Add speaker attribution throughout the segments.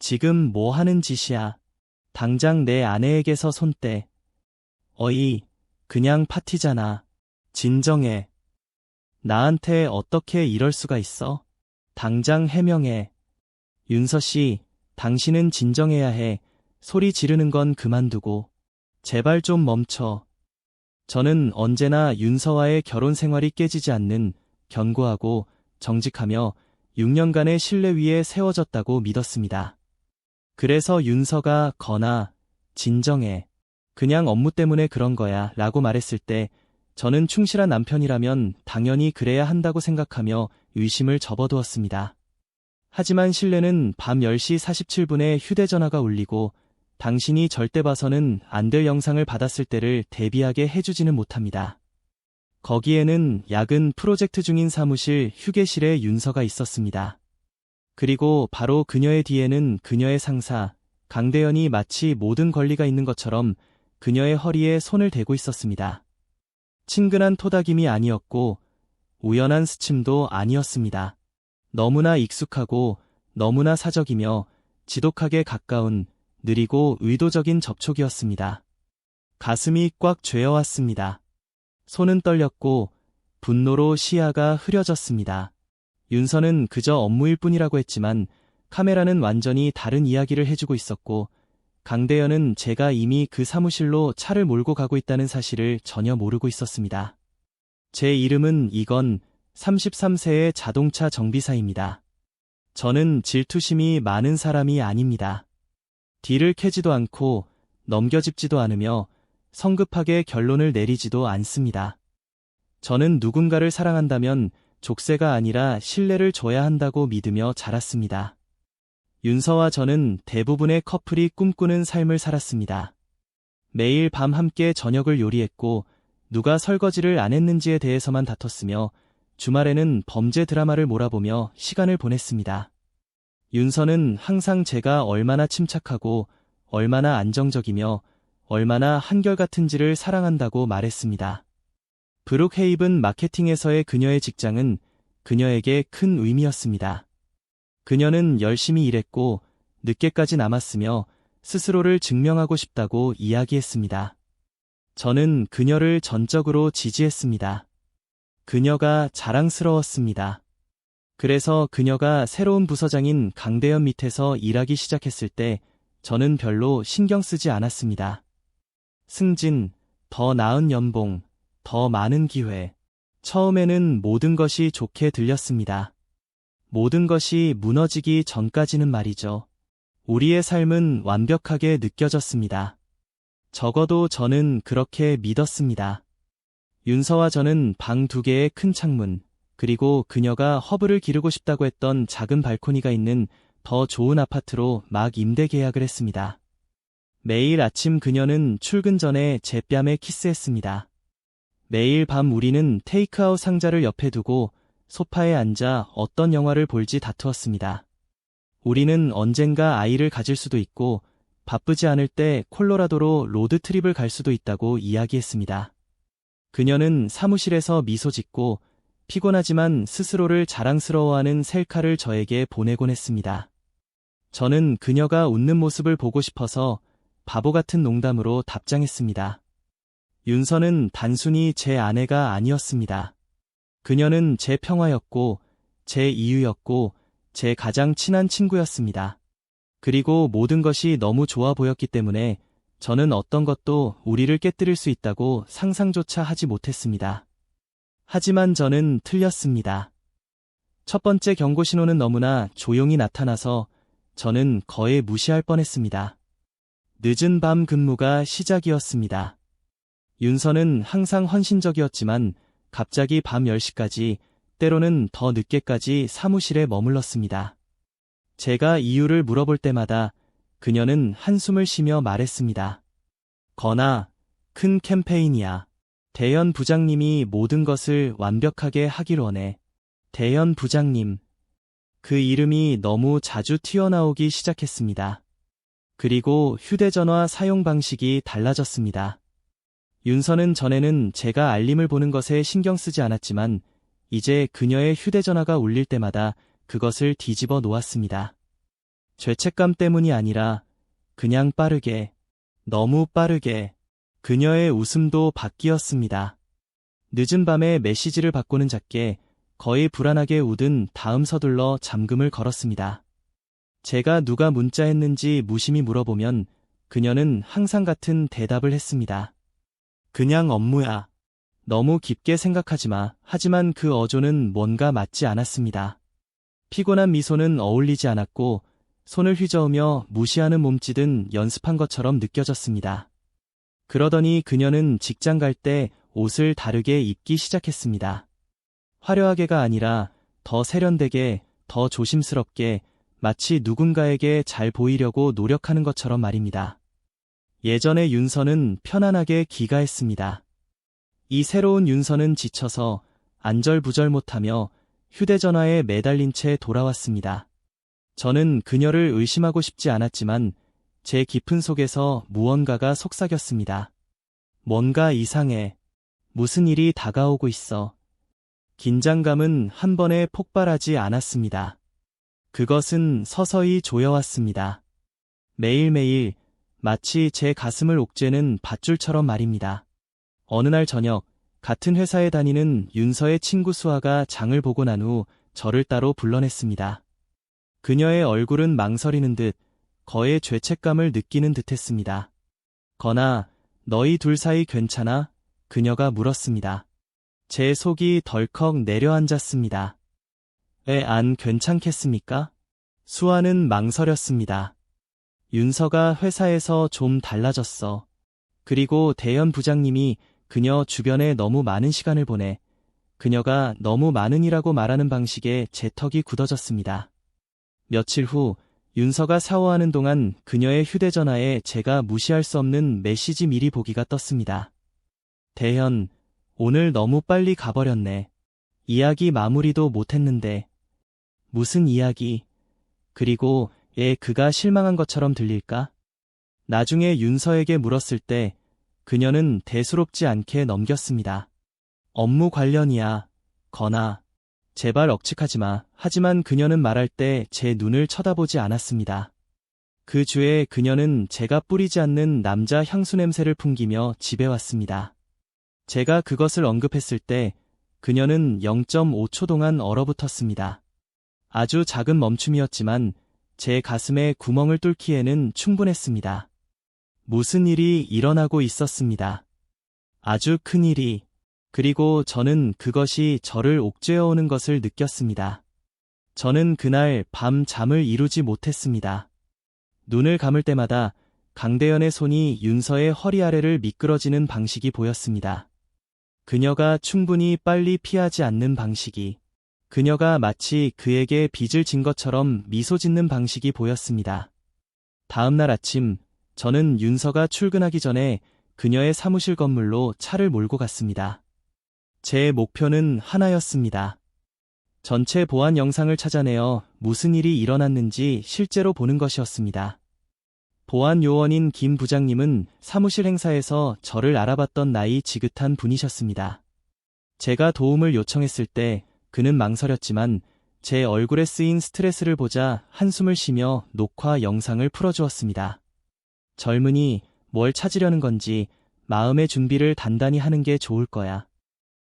Speaker 1: 지금 뭐 하는 짓이야? 당장 내 아내에게서 손 떼. 어이, 그냥 파티잖아. 진정해. 나한테 어떻게 이럴 수가 있어? 당장 해명해. 윤서 씨, 당신은 진정해야 해. 소리 지르는 건 그만두고. 제발 좀 멈춰. 저는 언제나 윤서와의 결혼 생활이 깨지지 않는 견고하고 정직하며 6년간의 신뢰 위에 세워졌다고 믿었습니다. 그래서 윤서가 거나 진정해. 그냥 업무 때문에 그런 거야 라고 말했을 때 저는 충실한 남편이라면 당연히 그래야 한다고 생각하며 의심을 접어두었습니다. 하지만 신뢰는 밤 10시 47분에 휴대전화가 울리고 당신이 절대 봐서는 안 될 영상을 받았을 때를 대비하게 해주지는 못합니다. 거기에는 야근 프로젝트 중인 사무실 휴게실에 윤서가 있었습니다. 그리고 바로 그녀의 뒤에는 그녀의 상사, 강대현이 마치 모든 권리가 있는 것처럼 그녀의 허리에 손을 대고 있었습니다. 친근한 토닥임이 아니었고 우연한 스침도 아니었습니다. 너무나 익숙하고 너무나 사적이며 지독하게 가까운 느리고 의도적인 접촉이었습니다. 가슴이 꽉 죄어왔습니다. 손은 떨렸고 분노로 시야가 흐려졌습니다. 윤서는 그저 업무일 뿐이라고 했지만 카메라는 완전히 다른 이야기를 해주고 있었고 강대현은 제가 이미 그 사무실로 차를 몰고 가고 있다는 사실을 전혀 모르고 있었습니다. 제 이름은 이건 33세의 자동차 정비사입니다. 저는 질투심이 많은 사람이 아닙니다. 뒤를 캐지도 않고 넘겨짚지도 않으며 성급하게 결론을 내리지도 않습니다. 저는 누군가를 사랑한다면 족쇄가 아니라 신뢰를 줘야 한다고 믿으며 자랐습니다. 윤서와 저는 대부분의 커플이 꿈꾸는 삶을 살았습니다. 매일 밤 함께 저녁을 요리했고 누가 설거지를 안 했는지에 대해서만 다퉜으며 주말에는 범죄 드라마를 몰아보며 시간을 보냈습니다. 윤서는 항상 제가 얼마나 침착하고 얼마나 안정적이며 얼마나 한결같은지를 사랑한다고 말했습니다. 브룩헤이븐 마케팅에서의 그녀의 직장은 그녀에게 큰 의미였습니다. 그녀는 열심히 일했고 늦게까지 남았으며 스스로를 증명하고 싶다고 이야기했습니다. 저는 그녀를 전적으로 지지했습니다. 그녀가 자랑스러웠습니다. 그래서 그녀가 새로운 부서장인 강대현 밑에서 일하기 시작했을 때 저는 별로 신경 쓰지 않았습니다. 승진, 더 나은 연봉, 더 많은 기회. 처음에는 모든 것이 좋게 들렸습니다. 모든 것이 무너지기 전까지는 말이죠. 우리의 삶은 완벽하게 느껴졌습니다. 적어도 저는 그렇게 믿었습니다. 윤서와 저는 방 두 개의 큰 창문, 그리고 그녀가 허브를 기르고 싶다고 했던 작은 발코니가 있는 더 좋은 아파트로 막 임대 계약을 했습니다. 매일 아침 그녀는 출근 전에 제 뺨에 키스했습니다. 매일 밤 우리는 테이크아웃 상자를 옆에 두고 소파에 앉아 어떤 영화를 볼지 다투었습니다. 우리는 언젠가 아이를 가질 수도 있고 바쁘지 않을 때 콜로라도로 로드 트립을 갈 수도 있다고 이야기했습니다. 그녀는 사무실에서 미소 짓고 피곤하지만 스스로를 자랑스러워하는 셀카를 저에게 보내곤 했습니다. 저는 그녀가 웃는 모습을 보고 싶어서 바보 같은 농담으로 답장했습니다. 윤서는 단순히 제 아내가 아니었습니다. 그녀는 제 평화였고, 제 이유였고, 제 가장 친한 친구였습니다. 그리고 모든 것이 너무 좋아 보였기 때문에 저는 어떤 것도 우리를 깨뜨릴 수 있다고 상상조차 하지 못했습니다. 하지만 저는 틀렸습니다. 첫 번째 경고 신호는 너무나 조용히 나타나서 저는 거의 무시할 뻔했습니다. 늦은 밤 근무가 시작이었습니다. 윤서는 항상 헌신적이었지만 갑자기 밤 10시까지 때로는 더 늦게까지 사무실에 머물렀습니다. 제가 이유를 물어볼 때마다 그녀는 한숨을 쉬며 말했습니다. 거나 큰 캠페인이야. 대현 부장님이 모든 것을 완벽하게 하길 원해. 대현 부장님. 그 이름이 너무 자주 튀어나오기 시작했습니다. 그리고 휴대전화 사용 방식이 달라졌습니다. 윤서는 전에는 제가 알림을 보는 것에 신경 쓰지 않았지만 이제 그녀의 휴대전화가 울릴 때마다 그것을 뒤집어 놓았습니다. 죄책감 때문이 아니라 그냥 빠르게, 너무 빠르게 그녀의 웃음도 바뀌었습니다. 늦은 밤에 메시지를 받고는 작게 거의 불안하게 웃은 다음 서둘러 잠금을 걸었습니다. 제가 누가 문자했는지 무심히 물어보면 그녀는 항상 같은 대답을 했습니다. 그냥 업무야. 너무 깊게 생각하지 마. 하지만 그 어조는 뭔가 맞지 않았습니다. 피곤한 미소는 어울리지 않았고 손을 휘저으며 무시하는 몸짓은 연습한 것처럼 느껴졌습니다. 그러더니 그녀는 직장 갈 때 옷을 다르게 입기 시작했습니다. 화려하게가 아니라 더 세련되게, 더 조심스럽게, 마치 누군가에게 잘 보이려고 노력하는 것처럼 말입니다. 예전의 윤서는 편안하게 기가했습니다. 이 새로운 윤서는 지쳐서 안절부절 못하며 휴대전화에 매달린 채 돌아왔습니다. 저는 그녀를 의심하고 싶지 않았지만 제 깊은 속에서 무언가가 속삭였습니다. 뭔가 이상해. 무슨 일이 다가오고 있어. 긴장감은 한 번에 폭발하지 않았습니다. 그것은 서서히 조여왔습니다. 매일매일 마치 제 가슴을 옥죄는 밧줄처럼 말입니다. 어느 날 저녁 같은 회사에 다니는 윤서의 친구 수아가 장을 보고 난 후 저를 따로 불러냈습니다. 그녀의 얼굴은 망설이는 듯 거의 죄책감을 느끼는 듯 했습니다. 거나 너희 둘 사이 괜찮아? 그녀가 물었습니다. 제 속이 덜컥 내려앉았습니다. 에, 안 괜찮겠습니까? 수아는 망설였습니다. 윤서가 회사에서 좀 달라졌어. 그리고 대현 부장님이 그녀 주변에 너무 많은 시간을 보내 그녀가 너무 많은이라고 말하는 방식에 제 턱이 굳어졌습니다. 며칠 후 윤서가 샤워하는 동안 그녀의 휴대전화에 제가 무시할 수 없는 메시지 미리 보기가 떴습니다. 대현, 오늘 너무 빨리 가버렸네. 이야기 마무리도 못했는데. 무슨 이야기? 그리고 애 그가 실망한 것처럼 들릴까? 나중에 윤서에게 물었을 때 그녀는 대수롭지 않게 넘겼습니다. 업무 관련이야. 거나. 제발 억측하지 마. 하지만 그녀는 말할 때 제 눈을 쳐다보지 않았습니다. 그 주에 그녀는 제가 뿌리지 않는 남자 향수 냄새를 풍기며 집에 왔습니다. 제가 그것을 언급했을 때 그녀는 0.5초 동안 얼어붙었습니다. 아주 작은 멈춤이었지만 제 가슴에 구멍을 뚫기에는 충분했습니다. 무슨 일이 일어나고 있었습니다. 아주 큰 일이, 그리고 저는 그것이 저를 옥죄어오는 것을 느꼈습니다. 저는 그날 밤 잠을 이루지 못했습니다. 눈을 감을 때마다 강대현의 손이 윤서의 허리 아래를 미끄러지는 방식이 보였습니다. 그녀가 충분히 빨리 피하지 않는 방식이, 그녀가 마치 그에게 빚을 진 것처럼 미소 짓는 방식이 보였습니다. 다음 날 아침, 저는 윤서가 출근하기 전에 그녀의 사무실 건물로 차를 몰고 갔습니다. 제 목표는 하나였습니다. 전체 보안 영상을 찾아내어 무슨 일이 일어났는지 실제로 보는 것이었습니다. 보안 요원인 김 부장님은 사무실 행사에서 저를 알아봤던 나이 지긋한 분이셨습니다. 제가 도움을 요청했을 때 그는 망설였지만 제 얼굴에 쓰인 스트레스를 보자 한숨을 쉬며 녹화 영상을 풀어주었습니다. 젊은이 뭘 찾으려는 건지 마음의 준비를 단단히 하는 게 좋을 거야.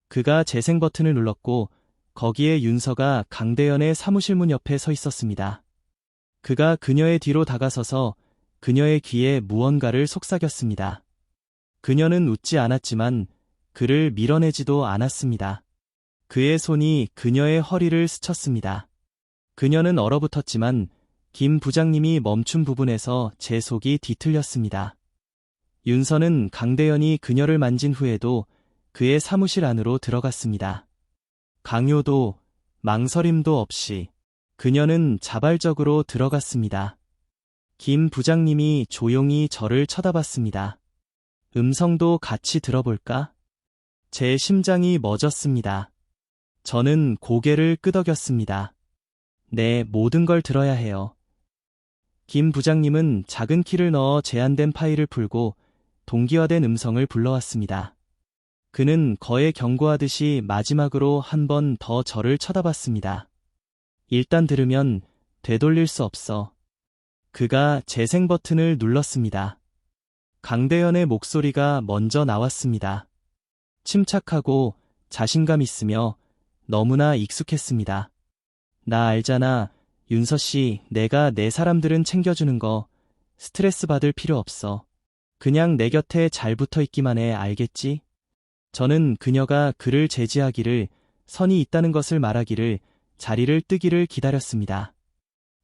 Speaker 1: 그가 재생 버튼을 눌렀고 거기에 윤서가 강대현의 사무실 문 옆에 서 있었습니다. 그가 그녀의 뒤로 다가서서 그녀의 귀에 무언가를 속삭였습니다. 그녀는 웃지 않았지만 그를 밀어내지도 않았습니다. 그의 손이 그녀의 허리를 스쳤습니다. 그녀는 얼어붙었지만 김 부장님이 멈춘 부분에서 제 속이 뒤틀렸습니다. 윤서는 강대현이 그녀를 만진 후에도 그의 사무실 안으로 들어갔습니다. 강요도 망설임도 없이 그녀는 자발적으로 들어갔습니다. 김 부장님이 조용히 저를 쳐다봤습니다. 음성도 같이 들어볼까? 제 심장이 멎었습니다. 저는 고개를 끄덕였습니다. 네, 모든 걸 들어야 해요. 김 부장님은 작은 키를 넣어 제한된 파일을 풀고 동기화된 음성을 불러왔습니다. 그는 거에 경고하듯이 마지막으로 한 번 더 저를 쳐다봤습니다. 일단 들으면 되돌릴 수 없어. 그가 재생 버튼을 눌렀습니다. 강대현의 목소리가 먼저 나왔습니다. 침착하고 자신감 있으며 너무나 익숙했습니다. 나 알잖아. 윤서 씨, 내가 내 사람들은 챙겨주는 거 스트레스 받을 필요 없어. 그냥 내 곁에 잘 붙어 있기만 해, 알겠지? 저는 그녀가 그를 제지하기를, 선이 있다는 것을 말하기를, 자리를 뜨기를 기다렸습니다.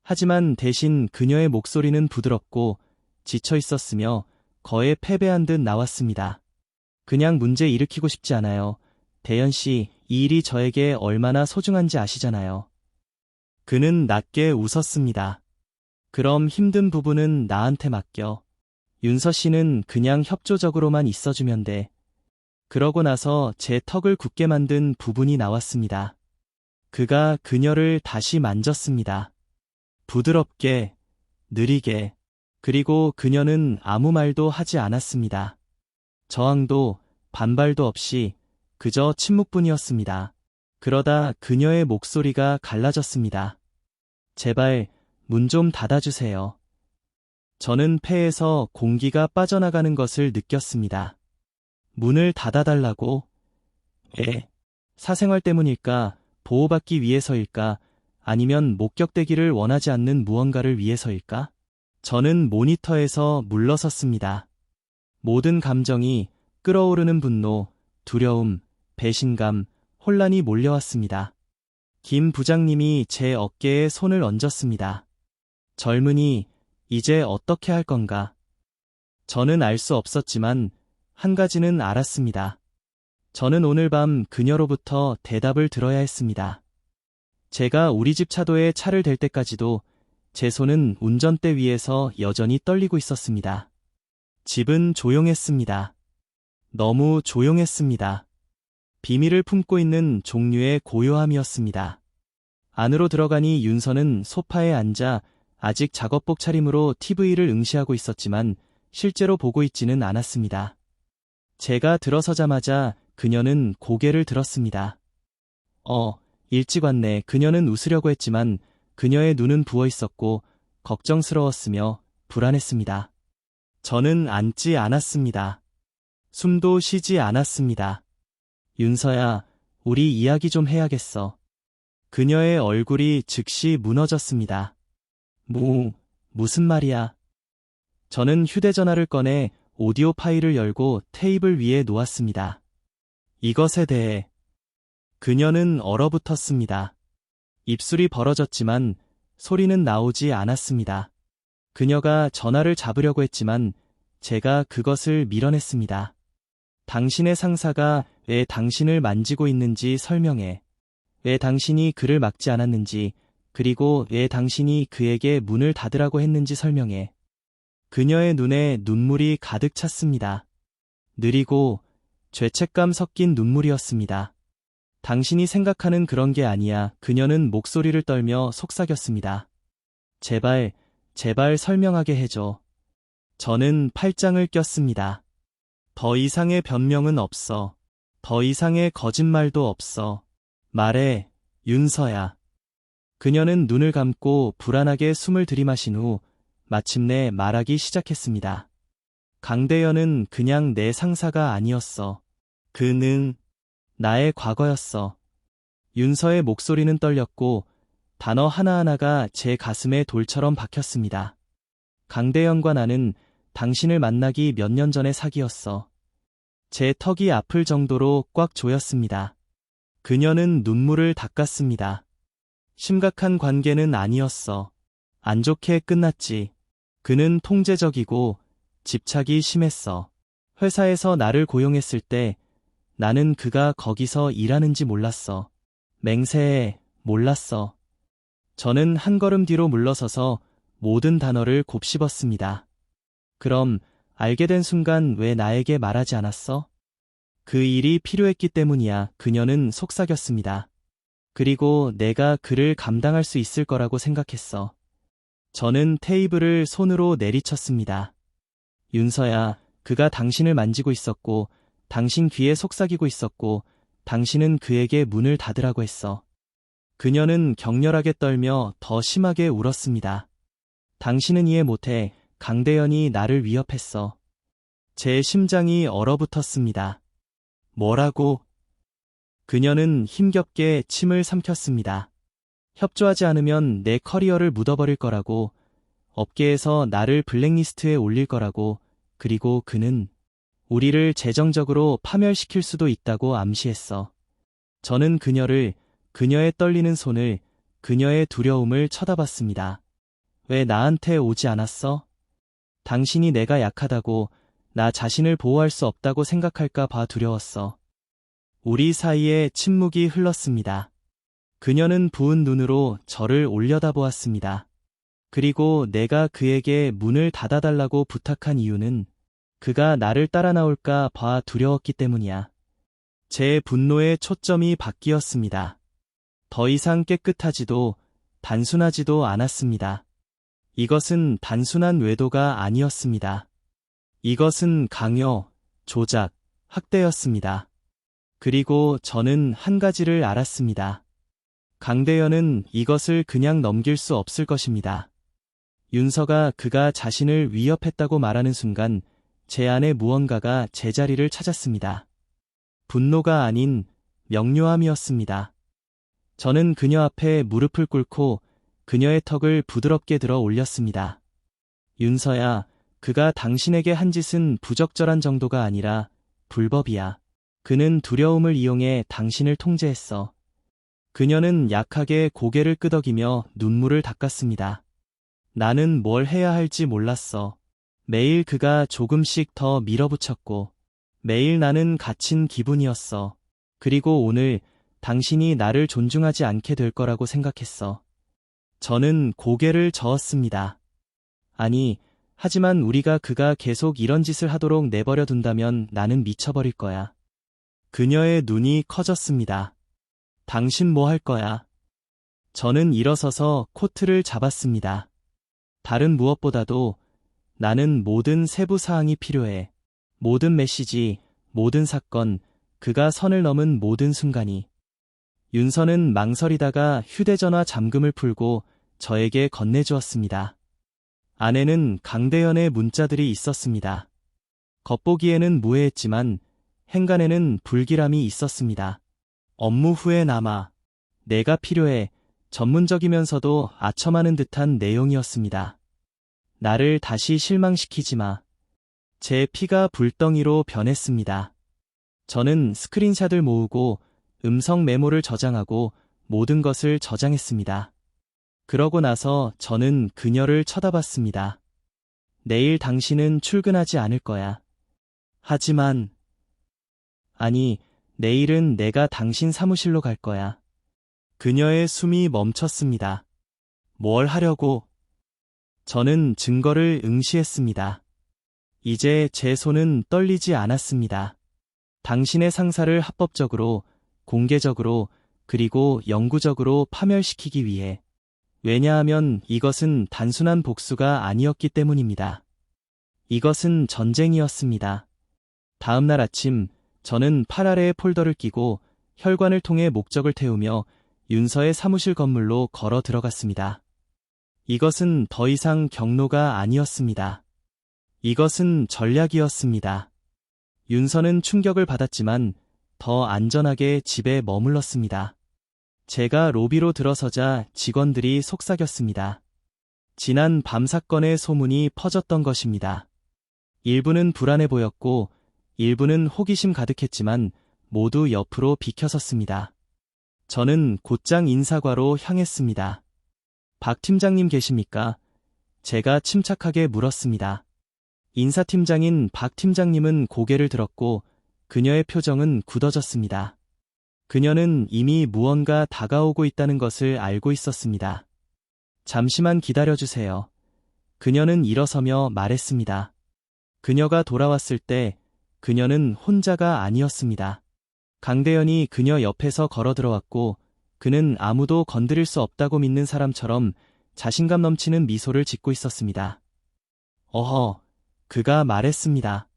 Speaker 1: 하지만 대신 그녀의 목소리는 부드럽고 지쳐 있었으며 거에 패배한 듯 나왔습니다. 그냥 문제 일으키고 싶지 않아요. 대현 씨, 이 일이 저에게 얼마나 소중한지 아시잖아요. 그는 낮게 웃었습니다. 그럼 힘든 부분은 나한테 맡겨. 윤서 씨는 그냥 협조적으로만 있어주면 돼. 그러고 나서 제 턱을 굳게 만든 부분이 나왔습니다. 그가 그녀를 다시 만졌습니다. 부드럽게, 느리게, 그리고 그녀는 아무 말도 하지 않았습니다. 저항도 반발도 없이 그저 침묵뿐이었습니다. 그러다 그녀의 목소리가 갈라졌습니다. 제발 문 좀 닫아주세요. 저는 폐에서 공기가 빠져나가는 것을 느꼈습니다. 문을 닫아달라고? 에? 사생활 때문일까? 보호받기 위해서일까? 아니면 목격되기를 원하지 않는 무언가를 위해서일까? 저는 모니터에서 물러섰습니다. 모든 감정이 끓어오르는 분노, 두려움, 배신감, 혼란이 몰려왔습니다. 김 부장님이 제 어깨에 손을 얹었습니다. 젊은이, 이제 어떻게 할 건가? 저는 알 수 없었지만 한 가지는 알았습니다. 저는 오늘 밤 그녀로부터 대답을 들어야 했습니다. 제가 우리 집 차도에 차를 댈 때까지도 제 손은 운전대 위에서 여전히 떨리고 있었습니다. 집은 조용했습니다. 너무 조용했습니다. 비밀을 품고 있는 종류의 고요함이었습니다. 안으로 들어가니 윤서는 소파에 앉아 아직 작업복 차림으로 TV를 응시하고 있었지만 실제로 보고 있지는 않았습니다. 제가 들어서자마자 그녀는 고개를 들었습니다. 어, 일찍 왔네. 그녀는 웃으려고 했지만 그녀의 눈은 부어 있었고 걱정스러웠으며 불안했습니다. 저는 앉지 않았습니다. 숨도 쉬지 않았습니다. 윤서야, 우리 이야기 좀 해야겠어. 그녀의 얼굴이 즉시 무너졌습니다. 뭐, 무슨 말이야? 저는 휴대전화를 꺼내 오디오 파일을 열고 테이블 위에 놓았습니다. 이것에 대해 그녀는 얼어붙었습니다. 입술이 벌어졌지만 소리는 나오지 않았습니다. 그녀가 전화를 잡으려고 했지만 제가 그것을 밀어냈습니다. 당신의 상사가 왜 당신을 만지고 있는지 설명해. 왜 당신이 그를 막지 않았는지, 그리고 왜 당신이 그에게 문을 닫으라고 했는지 설명해. 그녀의 눈에 눈물이 가득 찼습니다. 느리고 죄책감 섞인 눈물이었습니다. 당신이 생각하는 그런 게 아니야. 그녀는 목소리를 떨며 속삭였습니다. 제발, 제발 설명하게 해줘. 저는 팔짱을 꼈습니다. 더 이상의 변명은 없어. 더 이상의 거짓말도 없어. 말해, 윤서야. 그녀는 눈을 감고 불안하게 숨을 들이마신 후 마침내 말하기 시작했습니다. 강대현은 그냥 내 상사가 아니었어. 그는 나의 과거였어. 윤서의 목소리는 떨렸고 단어 하나하나가 제 가슴에 돌처럼 박혔습니다. 강대현과 나는 당신을 만나기 몇 년 전의 사기였어. 제 턱이 아플 정도로 꽉 조였습니다. 그녀는 눈물을 닦았습니다. 심각한 관계는 아니었어. 안 좋게 끝났지. 그는 통제적이고 집착이 심했어. 회사에서 나를 고용했을 때 나는 그가 거기서 일하는지 몰랐어. 맹세해, 몰랐어. 저는 한 걸음 뒤로 물러서서 모든 단어를 곱씹었습니다. 그럼 알게 된 순간 왜 나에게 말하지 않았어? 그 일이 필요했기 때문이야. 그녀는 속삭였습니다. 그리고 내가 그를 감당할 수 있을 거라고 생각했어. 저는 테이블을 손으로 내리쳤습니다. 윤서야, 그가 당신을 만지고 있었고, 당신 귀에 속삭이고 있었고, 당신은 그에게 문을 닫으라고 했어. 그녀는 격렬하게 떨며 더 심하게 울었습니다. 당신은 이해 못해. 강대현이 나를 위협했어. 제 심장이 얼어붙었습니다. 뭐라고? 그녀는 힘겹게 침을 삼켰습니다. 협조하지 않으면 내 커리어를 묻어버릴 거라고, 업계에서 나를 블랙리스트에 올릴 거라고, 그리고 그는 우리를 재정적으로 파멸시킬 수도 있다고 암시했어. 저는 그녀를, 그녀의 떨리는 손을, 그녀의 두려움을 쳐다봤습니다. 왜 나한테 오지 않았어? 당신이 내가 약하다고, 나 자신을 보호할 수 없다고 생각할까 봐 두려웠어. 우리 사이에 침묵이 흘렀습니다. 그녀는 부은 눈으로 저를 올려다보았습니다. 그리고 내가 그에게 문을 닫아달라고 부탁한 이유는 그가 나를 따라 나올까 봐 두려웠기 때문이야. 제 분노의 초점이 바뀌었습니다. 더 이상 깨끗하지도 단순하지도 않았습니다. 이것은 단순한 외도가 아니었습니다. 이것은 강요, 조작, 학대였습니다. 그리고 저는 한 가지를 알았습니다. 강대현은 이것을 그냥 넘길 수 없을 것입니다. 윤서가 그가 자신을 위협했다고 말하는 순간 제 안에 무언가가 제자리를 찾았습니다. 분노가 아닌 명료함이었습니다. 저는 그녀 앞에 무릎을 꿇고 그녀의 턱을 부드럽게 들어 올렸습니다. 윤서야, 그가 당신에게 한 짓은 부적절한 정도가 아니라 불법이야. 그는 두려움을 이용해 당신을 통제했어. 그녀는 약하게 고개를 끄덕이며 눈물을 닦았습니다. 나는 뭘 해야 할지 몰랐어. 매일 그가 조금씩 더 밀어붙였고, 매일 나는 갇힌 기분이었어. 그리고 오늘 당신이 나를 존중하지 않게 될 거라고 생각했어. 저는 고개를 저었습니다. 아니, 하지만 우리가 그가 계속 이런 짓을 하도록 내버려 둔다면 나는 미쳐버릴 거야. 그녀의 눈이 커졌습니다. 당신 뭐 할 거야? 저는 일어서서 코트를 잡았습니다. 다른 무엇보다도 나는 모든 세부 사항이 필요해. 모든 메시지, 모든 사건, 그가 선을 넘은 모든 순간이. 윤서는 망설이다가 휴대전화 잠금을 풀고 저에게 건네주었습니다. 안에는 강대현의 문자들이 있었습니다. 겉보기에는 무해했지만 행간에는 불길함이 있었습니다. 업무 후에 남아 내가 필요해 전문적이면서도 아첨하는 듯한 내용이었습니다. 나를 다시 실망시키지 마. 제 피가 불덩이로 변했습니다. 저는 스크린샷을 모으고 음성 메모를 저장하고 모든 것을 저장했습니다. 그러고 나서 저는 그녀를 쳐다봤습니다. 내일 당신은 출근하지 않을 거야. 하지만 아니, 내일은 내가 당신 사무실로 갈 거야. 그녀의 숨이 멈췄습니다. 뭘 하려고? 저는 증거를 응시했습니다. 이제 제 손은 떨리지 않았습니다. 당신의 상사를 합법적으로, 공개적으로, 그리고 영구적으로 파멸시키기 위해. 왜냐하면 이것은 단순한 복수가 아니었기 때문입니다. 이것은 전쟁이었습니다. 다음 날 아침 저는 팔 아래에 폴더를 끼고 혈관을 통해 목적을 태우며 윤서의 사무실 건물로 걸어 들어갔습니다. 이것은 더 이상 경로가 아니었습니다. 이것은 전략이었습니다. 윤서는 충격을 받았지만 더 안전하게 집에 머물렀습니다. 제가 로비로 들어서자 직원들이 속삭였습니다. 지난 밤 사건의 소문이 퍼졌던 것입니다. 일부는 불안해 보였고 일부는 호기심 가득했지만 모두 옆으로 비켜섰습니다. 저는 곧장 인사과로 향했습니다. 박 팀장님 계십니까? 제가 침착하게 물었습니다. 인사팀장인 박 팀장님은 고개를 들었고 그녀의 표정은 굳어졌습니다. 그녀는 이미 무언가 다가오고 있다는 것을 알고 있었습니다. 잠시만 기다려주세요. 그녀는 일어서며 말했습니다. 그녀가 돌아왔을 때 그녀는 혼자가 아니었습니다. 강대현이 그녀 옆에서 걸어 들어왔고 그는 아무도 건드릴 수 없다고 믿는 사람처럼 자신감 넘치는 미소를 짓고 있었습니다. 어허, 그가 말했습니다.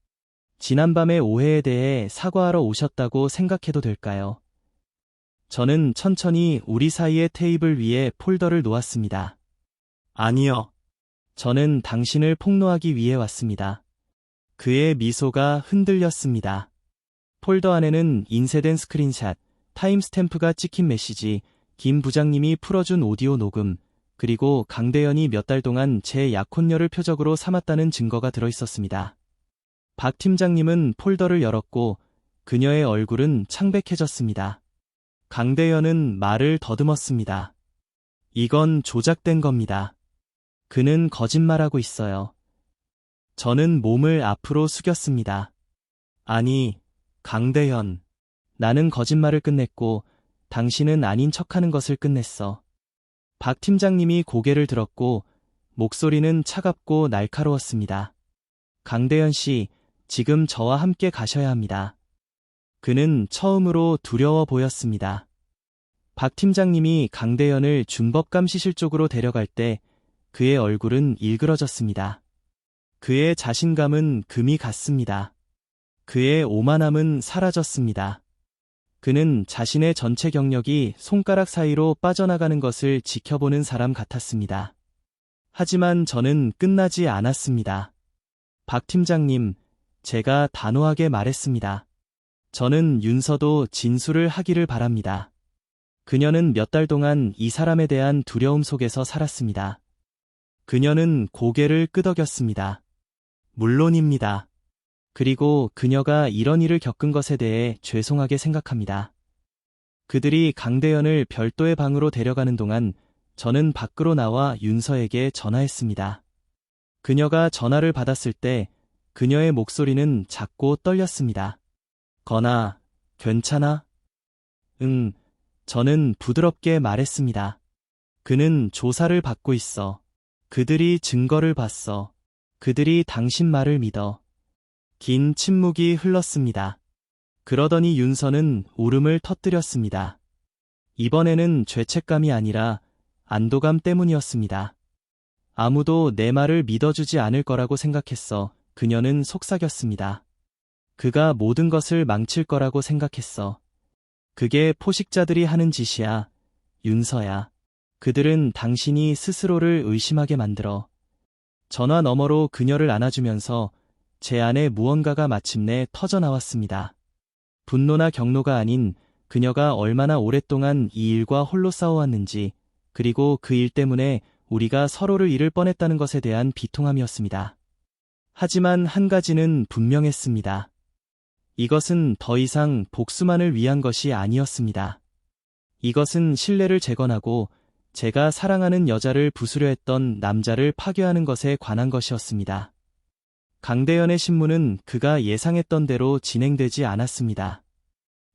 Speaker 1: 지난밤의 오해에 대해 사과하러 오셨다고 생각해도 될까요? 저는 천천히 우리 사이의 테이블 위에 폴더를 놓았습니다. 아니요. 저는 당신을 폭로하기 위해 왔습니다. 그의 미소가 흔들렸습니다. 폴더 안에는 인쇄된 스크린샷, 타임스탬프가 찍힌 메시지, 김 부장님이 풀어준 오디오 녹음, 그리고 강대현이 몇 달 동안 제 약혼녀를 표적으로 삼았다는 증거가 들어 있었습니다. 박 팀장님은 폴더를 열었고 그녀의 얼굴은 창백해졌습니다. 강대현은 말을 더듬었습니다. 이건 조작된 겁니다. 그는 거짓말하고 있어요. 저는 몸을 앞으로 숙였습니다. 아니, 강대현. 나는 거짓말을 끝냈고 당신은 아닌 척하는 것을 끝냈어. 박 팀장님이 고개를 들었고 목소리는 차갑고 날카로웠습니다. 강대현 씨, 지금 저와 함께 가셔야 합니다. 그는 처음으로 두려워 보였습니다. 박 팀장님이 강대현을 준법감시실 쪽으로 데려갈 때 그의 얼굴은 일그러졌습니다. 그의 자신감은 금이 갔습니다. 그의 오만함은 사라졌습니다. 그는 자신의 전체 경력이 손가락 사이로 빠져나가는 것을 지켜보는 사람 같았습니다. 하지만 저는 끝나지 않았습니다. 박 팀장님, 제가 단호하게 말했습니다. 저는 윤서도 진술을 하기를 바랍니다. 그녀는 몇 달 동안 이 사람에 대한 두려움 속에서 살았습니다. 그녀는 고개를 끄덕였습니다. 물론입니다. 그리고 그녀가 이런 일을 겪은 것에 대해 죄송하게 생각합니다. 그들이 강대현을 별도의 방으로 데려가는 동안 저는 밖으로 나와 윤서에게 전화했습니다. 그녀가 전화를 받았을 때 그녀의 목소리는 작고 떨렸습니다. 건아, 괜찮아? 응, 저는 부드럽게 말했습니다. 그는 조사를 받고 있어. 그들이 증거를 봤어. 그들이 당신 말을 믿어. 긴 침묵이 흘렀습니다. 그러더니 윤서는 울음을 터뜨렸습니다. 이번에는 죄책감이 아니라 안도감 때문이었습니다. 아무도 내 말을 믿어주지 않을 거라고 생각했어. 그녀는 속삭였습니다. 그가 모든 것을 망칠 거라고 생각했어. 그게 포식자들이 하는 짓이야. 윤서야. 그들은 당신이 스스로를 의심하게 만들어. 전화 너머로 그녀를 안아주면서 제 안에 무언가가 마침내 터져 나왔습니다. 분노나 경로가 아닌 그녀가 얼마나 오랫동안 이 일과 홀로 싸워왔는지, 그리고 그 일 때문에 우리가 서로를 잃을 뻔했다는 것에 대한 비통함이었습니다. 하지만 한 가지는 분명했습니다. 이것은 더 이상 복수만을 위한 것이 아니었습니다. 이것은 신뢰를 재건하고 제가 사랑하는 여자를 부수려 했던 남자를 파괴하는 것에 관한 것이었습니다. 강대현의 신문은 그가 예상했던 대로 진행되지 않았습니다.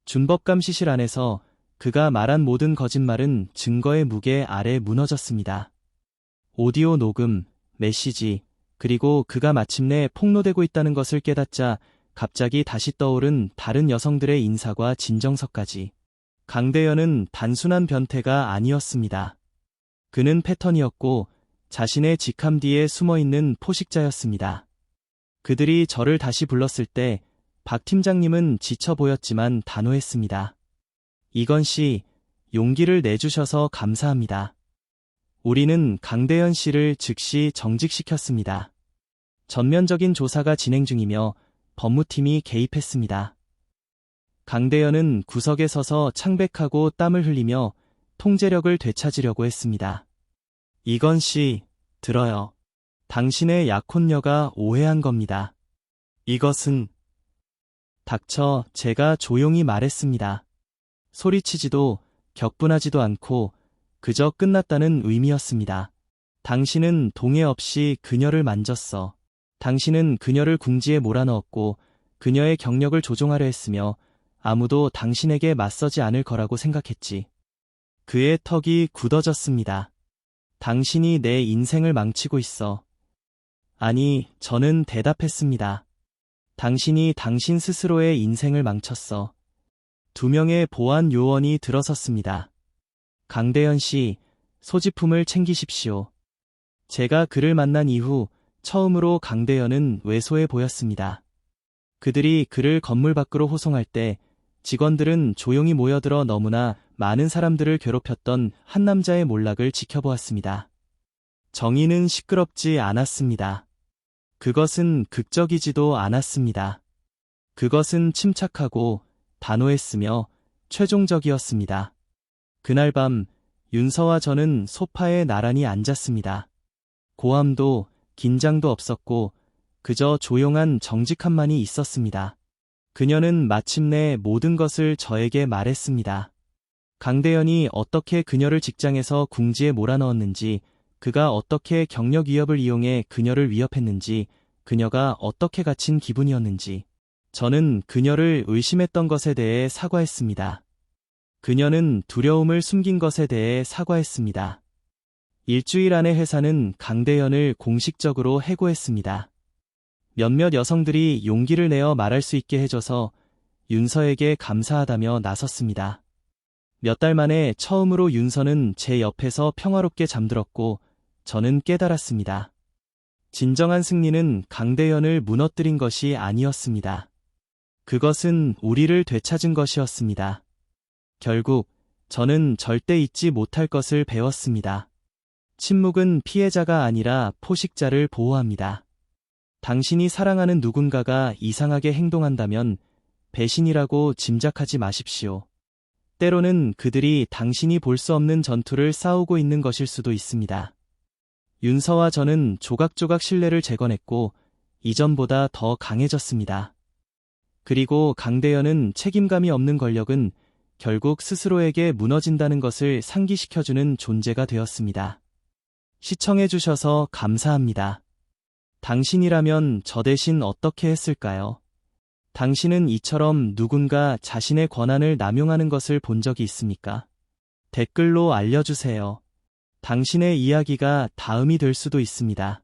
Speaker 1: 준법감시실 안에서 그가 말한 모든 거짓말은 증거의 무게 아래 무너졌습니다. 오디오 녹음, 메시지, 그리고 그가 마침내 폭로되고 있다는 것을 깨닫자 갑자기 다시 떠오른 다른 여성들의 인사와 진정서까지. 강대현은 단순한 변태가 아니었습니다. 그는 패턴이었고 자신의 직함 뒤에 숨어 있는 포식자였습니다. 그들이 저를 다시 불렀을 때 박 팀장님은 지쳐 보였지만 단호했습니다. 이건 씨, 용기를 내주셔서 감사합니다. 우리는 강대현 씨를 즉시 정직시켰습니다. 전면적인 조사가 진행 중이며 법무팀이 개입했습니다. 강대현은 구석에 서서 창백하고 땀을 흘리며 통제력을 되찾으려고 했습니다. 이건 씨, 들어요. 당신의 약혼녀가 오해한 겁니다. 이것은 닥쳐 제가 조용히 말했습니다. 소리치지도 격분하지도 않고 그저 끝났다는 의미였습니다. 당신은 동의 없이 그녀를 만졌어. 당신은 그녀를 궁지에 몰아넣었고 그녀의 경력을 조종하려 했으며 아무도 당신에게 맞서지 않을 거라고 생각했지. 그의 턱이 굳어졌습니다. 당신이 내 인생을 망치고 있어. 아니, 저는 대답했습니다. 당신이 당신 스스로의 인생을 망쳤어. 두 명의 보안 요원이 들어섰습니다. 강대현 씨, 소지품을 챙기십시오. 제가 그를 만난 이후 처음으로 강대현은 왜소해 보였습니다. 그들이 그를 건물 밖으로 호송할 때 직원들은 조용히 모여들어 너무나 많은 사람들을 괴롭혔던 한 남자의 몰락을 지켜보았습니다. 정의는 시끄럽지 않았습니다. 그것은 극적이지도 않았습니다. 그것은 침착하고 단호했으며 최종적이었습니다. 그날 밤 윤서와 저는 소파에 나란히 앉았습니다. 고함도 긴장도 없었고 그저 조용한 정직함만이 있었습니다. 그녀는 마침내 모든 것을 저에게 말했습니다. 강대현이 어떻게 그녀를 직장에서 궁지에 몰아넣었는지, 그가 어떻게 경력 위협을 이용해 그녀를 위협했는지, 그녀가 어떻게 갇힌 기분이었는지, 저는 그녀를 의심했던 것에 대해 사과했습니다. 그녀는 두려움을 숨긴 것에 대해 사과했습니다. 일주일 안에 회사는 강대현을 공식적으로 해고했습니다. 몇몇 여성들이 용기를 내어 말할 수 있게 해줘서 윤서에게 감사하다며 나섰습니다. 몇 달 만에 처음으로 윤서는 제 옆에서 평화롭게 잠들었고 저는 깨달았습니다. 진정한 승리는 강대현을 무너뜨린 것이 아니었습니다. 그것은 우리를 되찾은 것이었습니다. 결국 저는 절대 잊지 못할 것을 배웠습니다. 침묵은 피해자가 아니라 포식자를 보호합니다. 당신이 사랑하는 누군가가 이상하게 행동한다면 배신이라고 짐작하지 마십시오. 때로는 그들이 당신이 볼 수 없는 전투를 싸우고 있는 것일 수도 있습니다. 윤서와 저는 조각조각 신뢰를 재건했고 이전보다 더 강해졌습니다. 그리고 강대현은 책임감이 없는 권력은 결국 스스로에게 무너진다는 것을 상기시켜주는 존재가 되었습니다. 시청해주셔서 감사합니다. 당신이라면 저 대신 어떻게 했을까요? 당신은 이처럼 누군가 자신의 권한을 남용하는 것을 본 적이 있습니까? 댓글로 알려주세요. 당신의 이야기가 다음이 될 수도 있습니다.